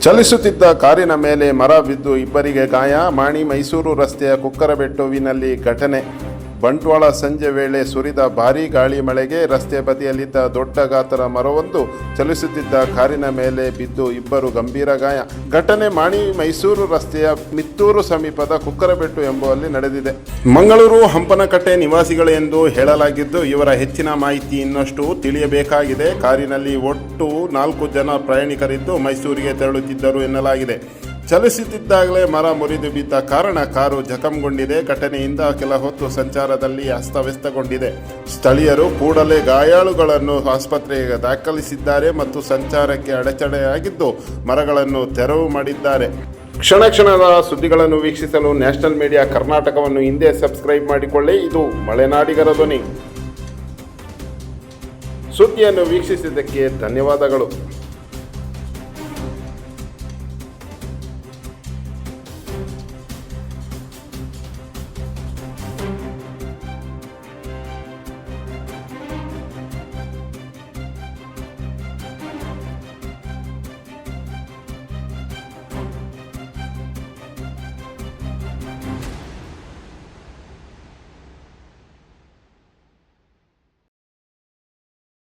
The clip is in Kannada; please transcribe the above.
ಚಲಿಸುತ್ತಿದ್ದ ಕಾರಿನ ಮೇಲೆ ಮರ ಬಿದ್ದು ಇಬ್ಬರಿಗೆ ಗಾಯ. ಮಾಣಿ ಮೈಸೂರು ರಸ್ತೆಯ ಕುಕ್ಕರಬೆಟ್ಟುವಿನಲ್ಲಿ ಘಟನೆ. ಬಂಟ್ವಾಳ ಸಂಜೆ ವೇಳೆ ಸುರಿದ ಭಾರೀ ಗಾಳಿ ಮಳೆಗೆ ರಸ್ತೆ ಬದಿಯಲ್ಲಿದ್ದ ದೊಡ್ಡ ಗಾತ್ರ ಮರವೊಂದು ಚಲಿಸುತ್ತಿದ್ದ ಕಾರಿನ ಮೇಲೆ ಬಿದ್ದು ಇಬ್ಬರು ಗಂಭೀರ ಗಾಯ. ಘಟನೆ ಮಾಣಿ ಮೈಸೂರು ರಸ್ತೆಯ ಮಿತ್ತೂರು ಸಮೀಪದ ಕುಕ್ಕರಬೆಟ್ಟು ಎಂಬುವಲ್ಲಿ ನಡೆದಿದೆ. ಮಂಗಳೂರು ಹಂಪನಕಟ್ಟೆ ನಿವಾಸಿಗಳು ಎಂದು ಹೇಳಲಾಗಿದ್ದು, ಇವರ ಹೆಚ್ಚಿನ ಮಾಹಿತಿ ಇನ್ನಷ್ಟು ತಿಳಿಯಬೇಕಾಗಿದೆ. ಕಾರಿನಲ್ಲಿ ಒಟ್ಟು ನಾಲ್ಕು ಜನ ಪ್ರಯಾಣಿಕರಿದ್ದು ಮೈಸೂರಿಗೆ ತೆರಳುತ್ತಿದ್ದರು ಎನ್ನಲಾಗಿದೆ. ಚಲಿಸುತ್ತಿದ್ದಾಗಲೇ ಮರ ಮುರಿದು ಬಿದ್ದ ಕಾರಣ ಕಾರು ಜಖಂಗೊಂಡಿದೆ. ಘಟನೆಯಿಂದ ಕೆಲ ಹೊತ್ತು ಸಂಚಾರದಲ್ಲಿ ಅಸ್ತವ್ಯಸ್ತಗೊಂಡಿದೆ. ಸ್ಥಳೀಯರು ಕೂಡಲೇ ಗಾಯಾಳುಗಳನ್ನು ಆಸ್ಪತ್ರೆಗೆ ದಾಖಲಿಸಿದ್ದಾರೆ ಮತ್ತು ಸಂಚಾರಕ್ಕೆ ಅಡಚಣೆಯಾಗಿದ್ದು ಮರಗಳನ್ನು ತೆರವು ಮಾಡಿದ್ದಾರೆ. ಕ್ಷಣ ಕ್ಷಣದ ಸುದ್ದಿಗಳನ್ನು ವೀಕ್ಷಿಸಲು ನ್ಯಾಷನಲ್ ಮೀಡಿಯಾ ಕರ್ನಾಟಕವನ್ನು ಹಿಂದೆ ಸಬ್ಸ್ಕ್ರೈಬ್ ಮಾಡಿಕೊಳ್ಳಿ. ಇದು ಮಲೆನಾಡಿಗರ ಧ್ವನಿ. ಸುದ್ದಿಯನ್ನು ವೀಕ್ಷಿಸಿದ್ದಕ್ಕೆ ಧನ್ಯವಾದಗಳು.